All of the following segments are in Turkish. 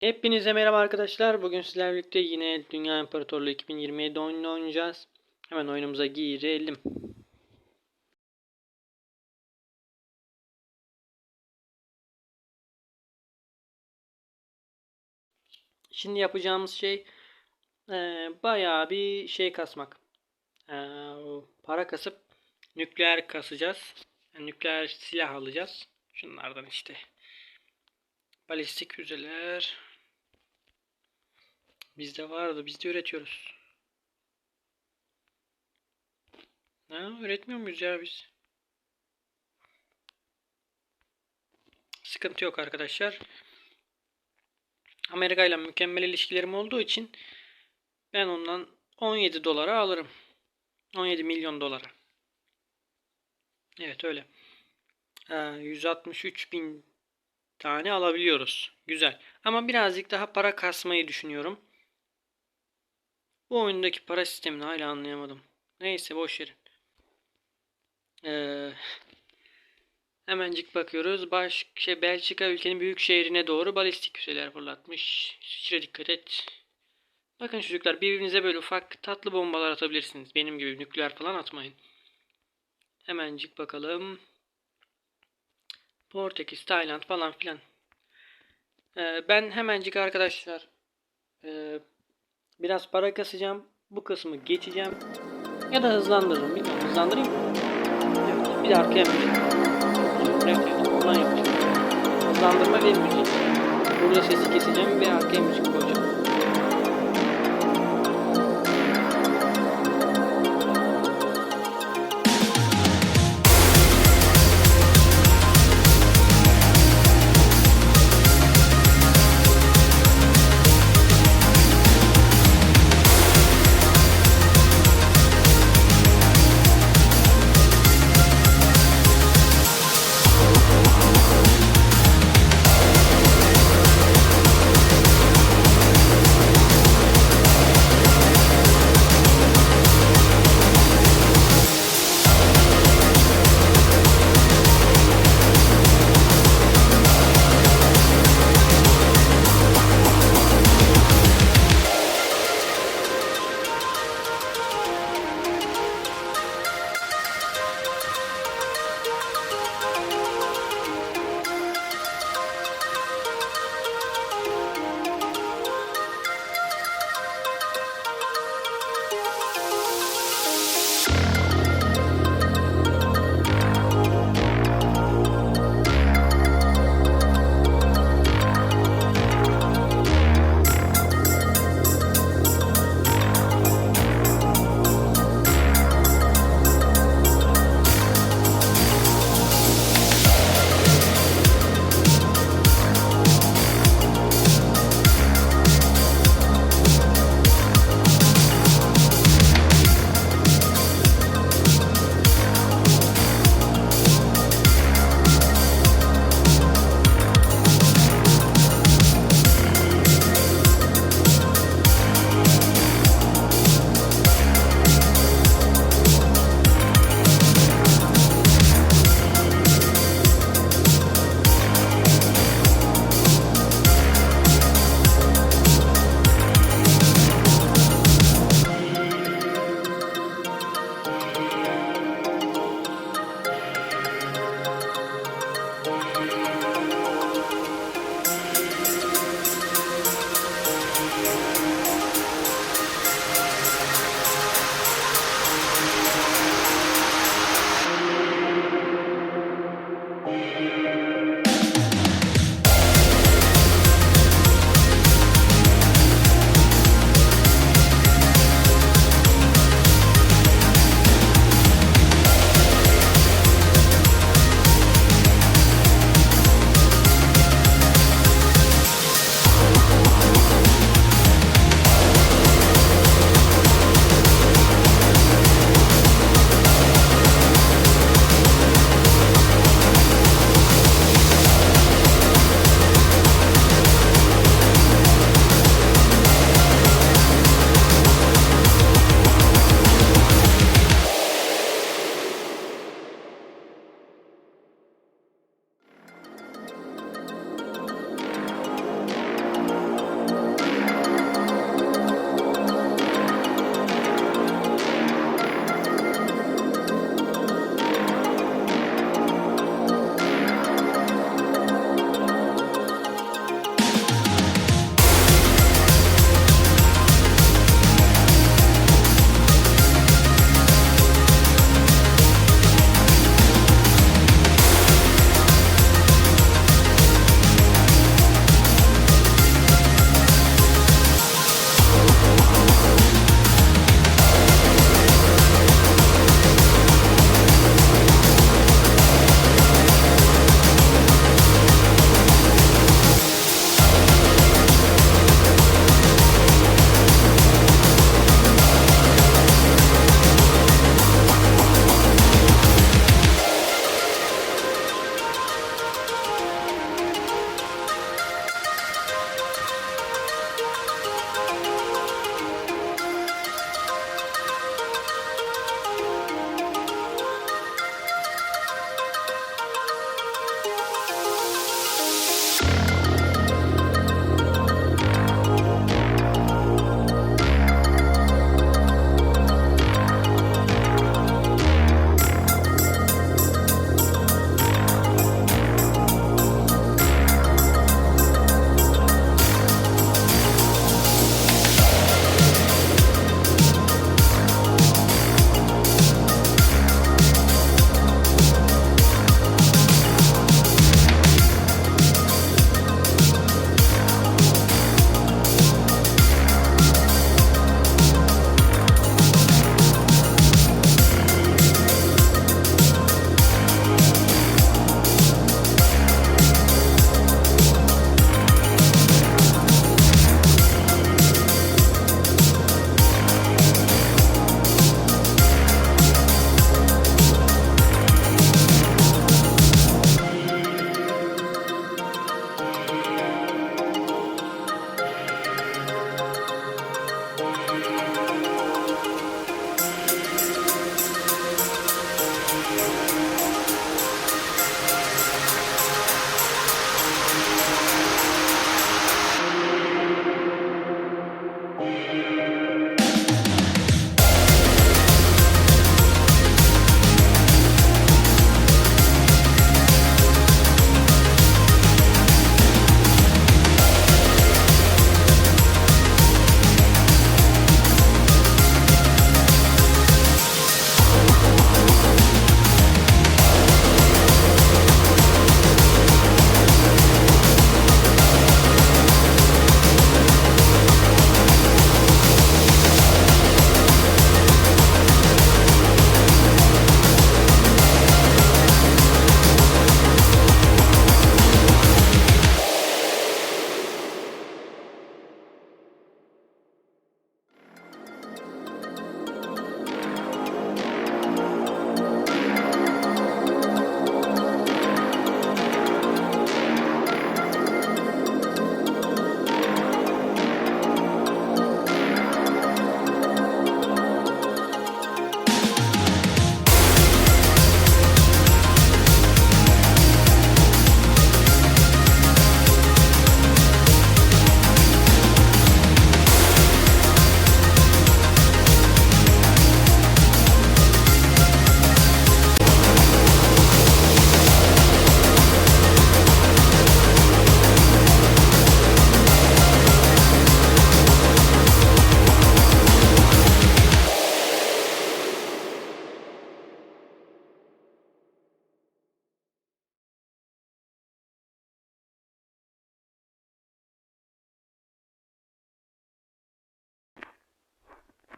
Hepinize merhaba arkadaşlar. Bugün sizlerle birlikte yine Dünya İmparatorluğu 2027 oyununu oynayacağız. Hemen oyunumuza girelim. Şimdi yapacağımız şey eee, bayağı bir şey kasmak. Eee, para kasıp nükleer kasacağız. Yani nükleer silah alacağız. Şunlardan işte. Balistik füzeler. Bizde vardı. Biz de üretiyoruz. Ha, üretmiyor muyuz ya biz? Sıkıntı yok arkadaşlar. Amerika ile mükemmel ilişkilerim olduğu için ben ondan 17 dolara alırım. 17 milyon dolara. Evet öyle. Ee, 163 bin tane alabiliyoruz. Güzel. Ama birazcık daha para kasmayı düşünüyorum. Bu oyundaki para sistemini hala anlayamadım. Neyse boş verin. Ee, hemencik bakıyoruz. Baş, şey, Belçika ülkenin büyük şehrine doğru balistik füzeler fırlatmış. Şuraya dikkat et. Bakın çocuklar birbirinize böyle ufak tatlı bombalar atabilirsiniz. Benim gibi nükleer falan atmayın. Hemencik bakalım. Portekiz, Tayland falan filan. Ee, ben hemencik arkadaşlar ee, biraz para kasacağım. Bu kısmı geçeceğim. Ya da hızlandırırım. Bilmiyorum. Hızlandırayım mı? Bir de arkaya müzik. Ondan yapacağım. Hızlandırma ve müzik. Burada sesi keseceğim ve arkaya müzik koyacağım.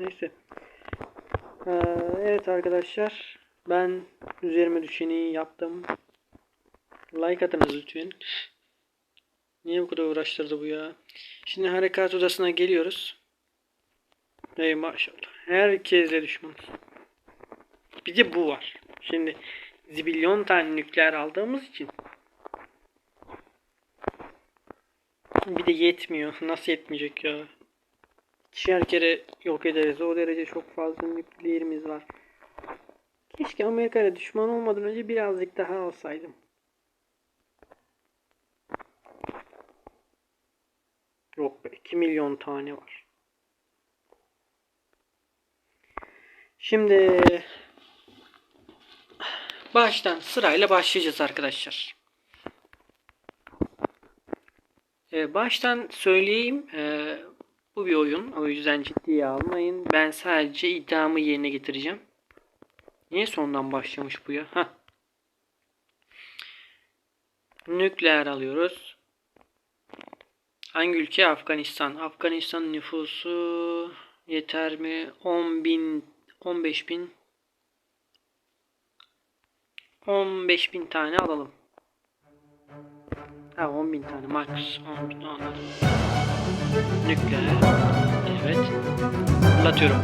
Neyse. Ee, evet arkadaşlar. Ben üzerime düşeni yaptım. Like atınız lütfen. Niye bu kadar uğraştırdı bu ya? Şimdi harekat odasına geliyoruz. Ey maşallah. Herkesle düşman. Bir de bu var. Şimdi zibilyon tane nükleer aldığımız için bir de yetmiyor. Nasıl yetmeyecek ya? İkişer kere yok ederiz. O derece çok fazla nükleerimiz var. Keşke Amerika ile düşman olmadan önce birazcık daha alsaydım. Yok be 2 milyon tane var. Şimdi baştan sırayla başlayacağız arkadaşlar. Ee, baştan söyleyeyim ee, bu bir oyun o yüzden ciddiye almayın. Ben sadece iddiamı yerine getireceğim. Niye sondan başlamış bu ya? Hah. Nükleer alıyoruz. Hangi ülke? Afganistan. Afganistan nüfusu yeter mi? 10 bin, 15 bin. 15 bin tane alalım. Ha 10 bin tane max. 10 bin anladım. Nükleer. Evet. Fırlatıyorum.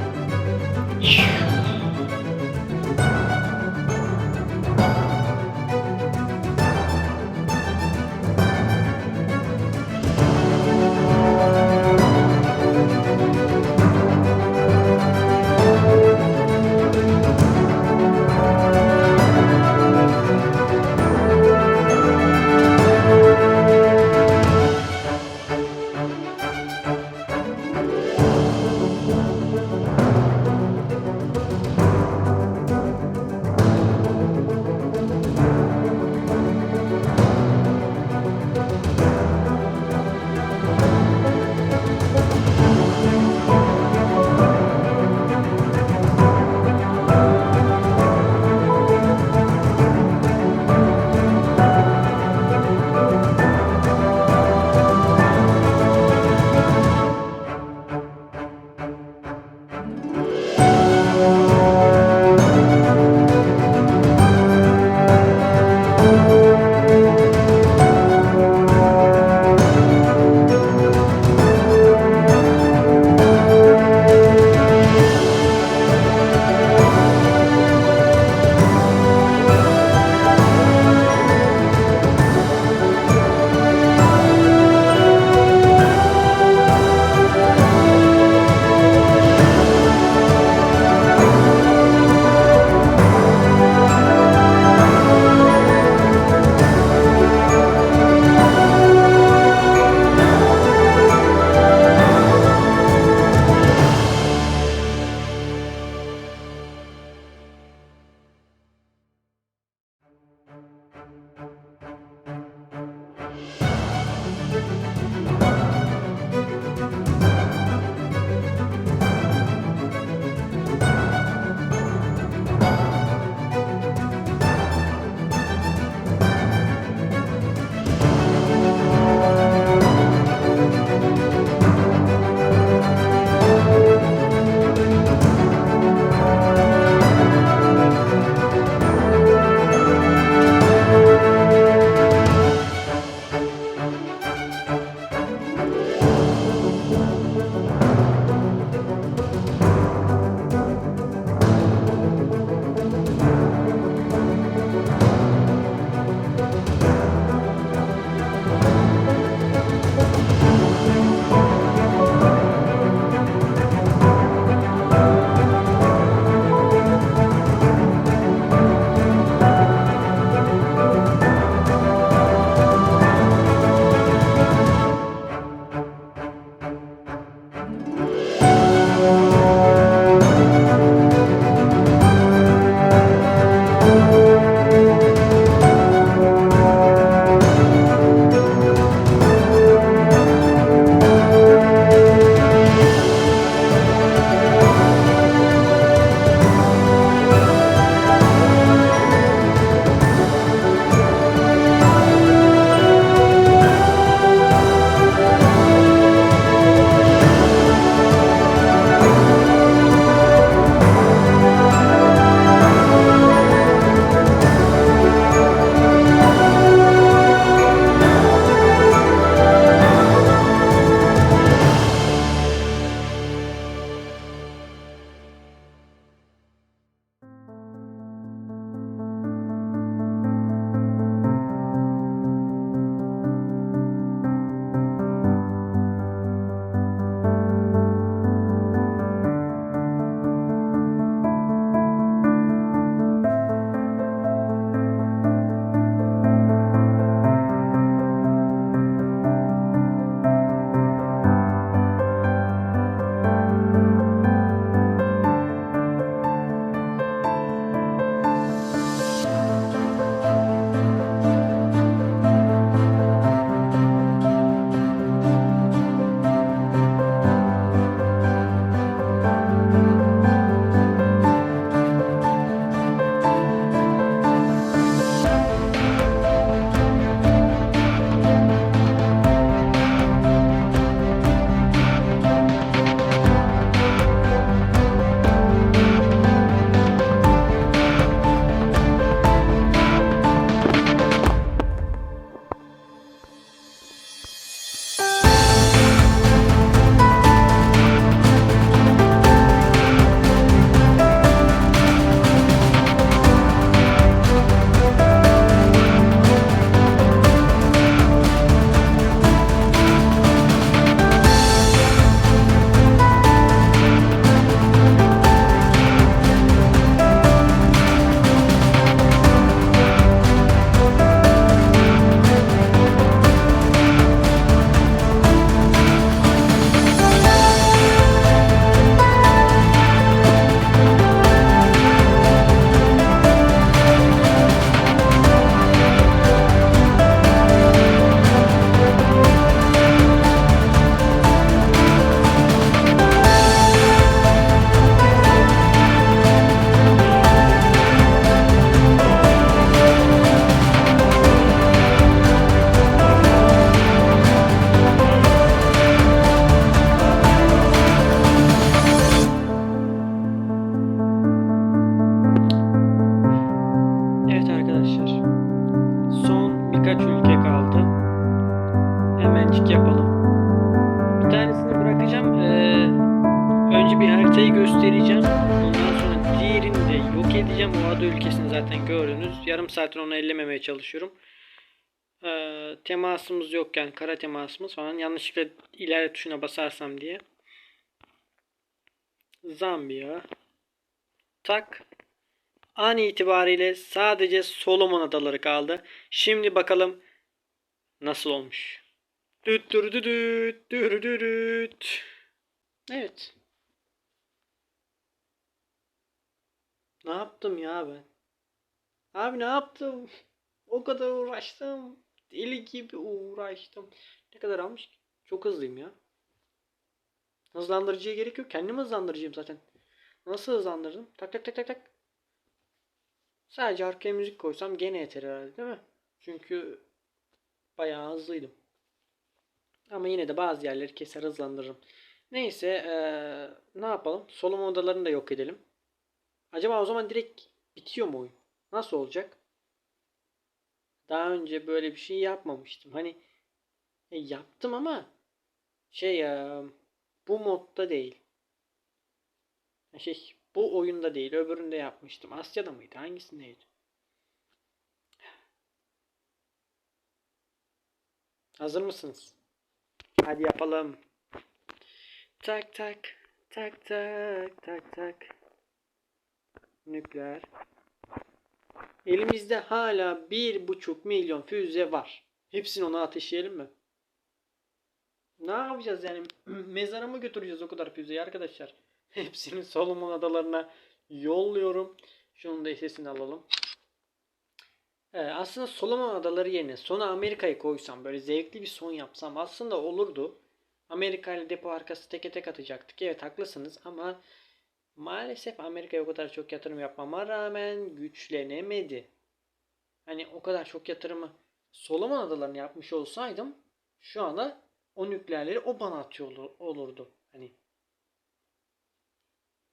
Ülkesini zaten gördünüz. Yarım saattir onu ellememeye çalışıyorum. Ee, temasımız yok yani kara temasımız falan. Yanlışlıkla ilerle tuşuna basarsam diye. Zambiya. Tak. An itibariyle sadece Solomon Adaları kaldı. Şimdi bakalım nasıl olmuş. Düt dürü düt düt dürü dürüt. Evet. Ne yaptım ya ben? Abi ne yaptım? O kadar uğraştım. Deli gibi uğraştım. Ne kadar almış ki? Çok hızlıyım ya. Hızlandırıcıya gerek yok. Kendim hızlandırıcıyım zaten. Nasıl hızlandırdım? Tak tak tak tak tak. Sadece arkaya müzik koysam gene yeter herhalde değil mi? Çünkü bayağı hızlıydım. Ama yine de bazı yerleri keser hızlandırırım. Neyse eee, ne yapalım? Solunum odalarını da yok edelim. Acaba o zaman direkt bitiyor mu oyun? Nasıl olacak? Daha önce böyle bir şey yapmamıştım. Hani e, yaptım ama şey eee, bu modda değil. Şey bu oyunda değil. Öbüründe yapmıştım. Asya'da mıydı? Hangisindeydi? Hazır mısınız? Hadi yapalım. Tak tak tak tak tak tak. Nükleer. Elimizde hala bir buçuk milyon füze var. Hepsini ona ateşleyelim mi? Ne yapacağız yani? Mezara mı götüreceğiz o kadar füzeyi arkadaşlar? Hepsini Solomon adalarına yolluyorum. Şunun da sesini alalım. Ee, aslında Solomon adaları yerine sona Amerika'yı koysam böyle zevkli bir son yapsam aslında olurdu. Amerika ile depo arkası teke tek atacaktık. Evet haklısınız ama maalesef Amerika'ya o kadar çok yatırım yapmama rağmen güçlenemedi. Hani o kadar çok yatırımı Solomon adalarını yapmış olsaydım şu anda o nükleerleri o bana atıyor olur- olurdu. Hani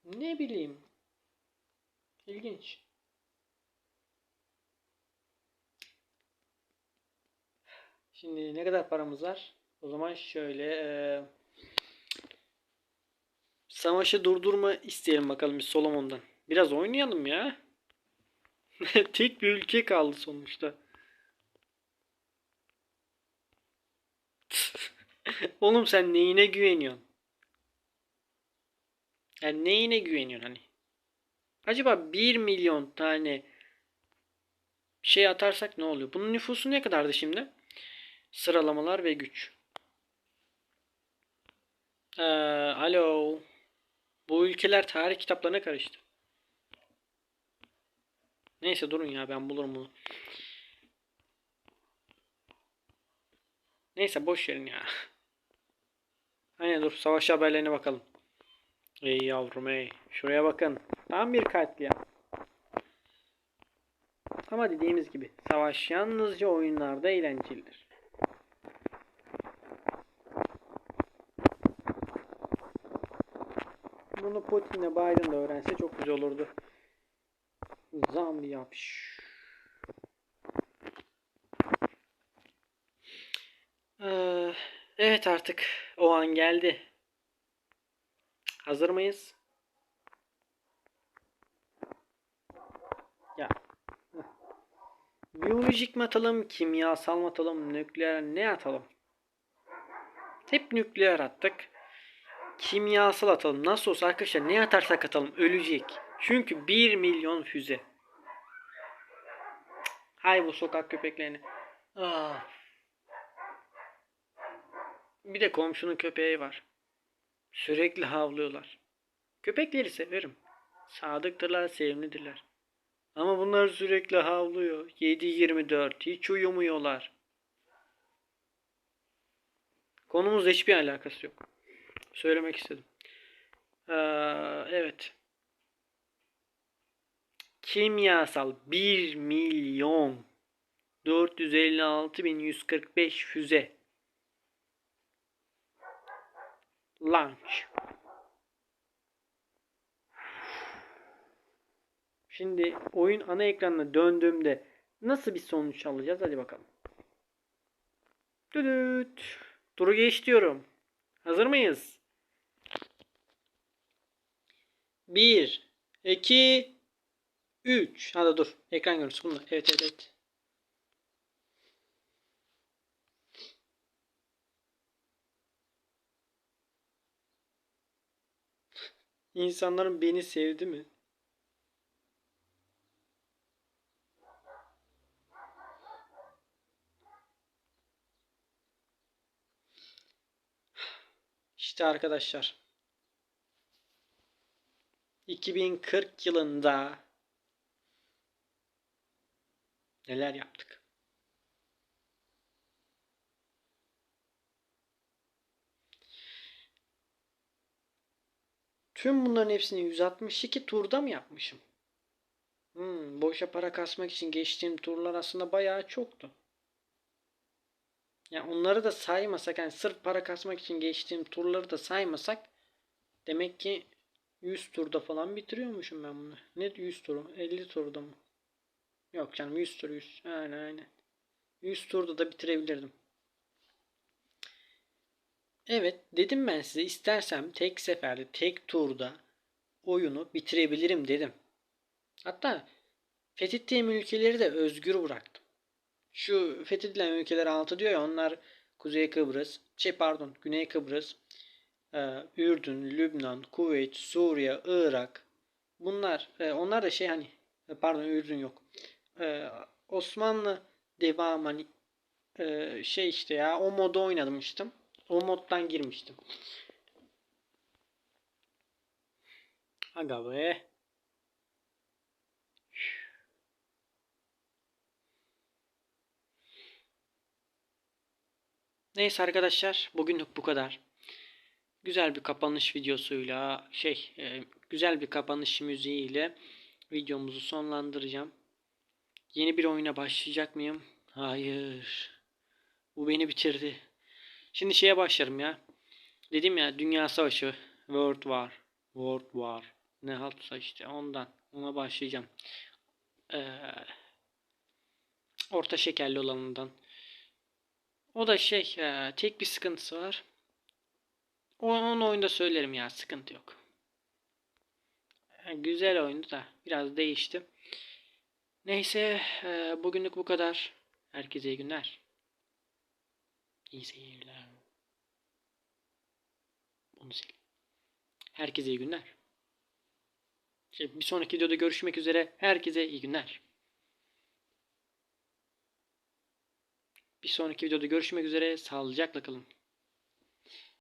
ne bileyim. İlginç. Şimdi ne kadar paramız var? O zaman şöyle savaşı durdurma isteyelim bakalım biz Solomon'dan. Biraz oynayalım ya. Tek bir ülke kaldı sonuçta. Oğlum sen neyine güveniyorsun? Yani neyine güveniyorsun hani? Acaba 1 milyon tane şey atarsak ne oluyor? Bunun nüfusu ne kadardı şimdi? Sıralamalar ve güç. Ee, alo. Bu ülkeler tarih kitaplarına karıştı. Neyse durun ya ben bulurum bunu. Neyse boş verin ya. Aynen dur savaş haberlerine bakalım. Ey yavrum ey. Şuraya bakın. Tam bir katliam. Ama dediğimiz gibi savaş yalnızca oyunlarda eğlencelidir. Bunu Putin'le Biden de öğrense çok güzel olurdu. Zam yapış. Ee, evet artık o an geldi. Hazır mıyız? Ya. Biyolojik mi atalım, kimyasal mı atalım, nükleer ne atalım? Hep nükleer attık. Kimyasal atalım. Nasıl olsa arkadaşlar ne atarsak atalım ölecek. Çünkü 1 milyon füze. Hay bu sokak köpeklerini. Ah. Bir de komşunun köpeği var. Sürekli havlıyorlar. Köpekleri severim. Sadıktırlar, sevimlidirler. Ama bunlar sürekli havlıyor. 7-24 hiç uyumuyorlar. Konumuzla hiçbir alakası yok. Söylemek istedim. Ee, evet. Kimyasal 1 milyon 456.145 füze. Launch. Şimdi oyun ana ekranına döndüğümde nasıl bir sonuç alacağız? Hadi bakalım. Düdüt. Turu geç diyorum. Hazır mıyız? 1 2 3 Hadi dur. Ekran görüntüsü bunda. Evet evet evet. İnsanların beni sevdi mi? İşte arkadaşlar. 2040 yılında neler yaptık? Tüm bunların hepsini 162 turda mı yapmışım? Hmm, boşa para kasmak için geçtiğim turlar aslında bayağı çoktu. Ya onları da saymasak yani sırf para kasmak için geçtiğim turları da saymasak demek ki 100 turda falan bitiriyormuşum ben bunu. Ne 100 turu? 50 turda mı? Yok canım 100 tur 100. Aynen aynen. 100 turda da bitirebilirdim. Evet dedim ben size istersem tek seferde tek turda oyunu bitirebilirim dedim. Hatta fethettiğim ülkeleri de özgür bıraktım. Şu fethedilen ülkeler altı diyor ya onlar Kuzey Kıbrıs, şey pardon Güney Kıbrıs, e, Ürdün, Lübnan, Kuveyt, Suriye, Irak. Bunlar e, onlar da şey hani e, pardon Ürdün yok. E, Osmanlı devam hani e, şey işte ya o modu oynamıştım. O moddan girmiştim. Aga be. Neyse arkadaşlar bugünlük bu kadar. Güzel bir kapanış videosuyla şey e, güzel bir kapanış müziğiyle videomuzu sonlandıracağım. Yeni bir oyuna başlayacak mıyım? Hayır. Bu beni bitirdi. Şimdi şeye başlarım ya. Dedim ya Dünya Savaşı, World War, World War. Ne haltsa işte ondan. Ona başlayacağım. Ee, orta şekerli olanından. O da şey e, tek bir sıkıntısı var. O- Onu oyunda söylerim ya sıkıntı yok. E, Güzel oyundu da biraz değişti. Neyse e, bugünlük bu kadar. Herkese iyi günler. İyi seyirler. Bunu sil. Herkese iyi günler. Şey, bir sonraki videoda görüşmek üzere. Herkese iyi günler. Bir sonraki videoda görüşmek üzere. Sağlıcakla kalın.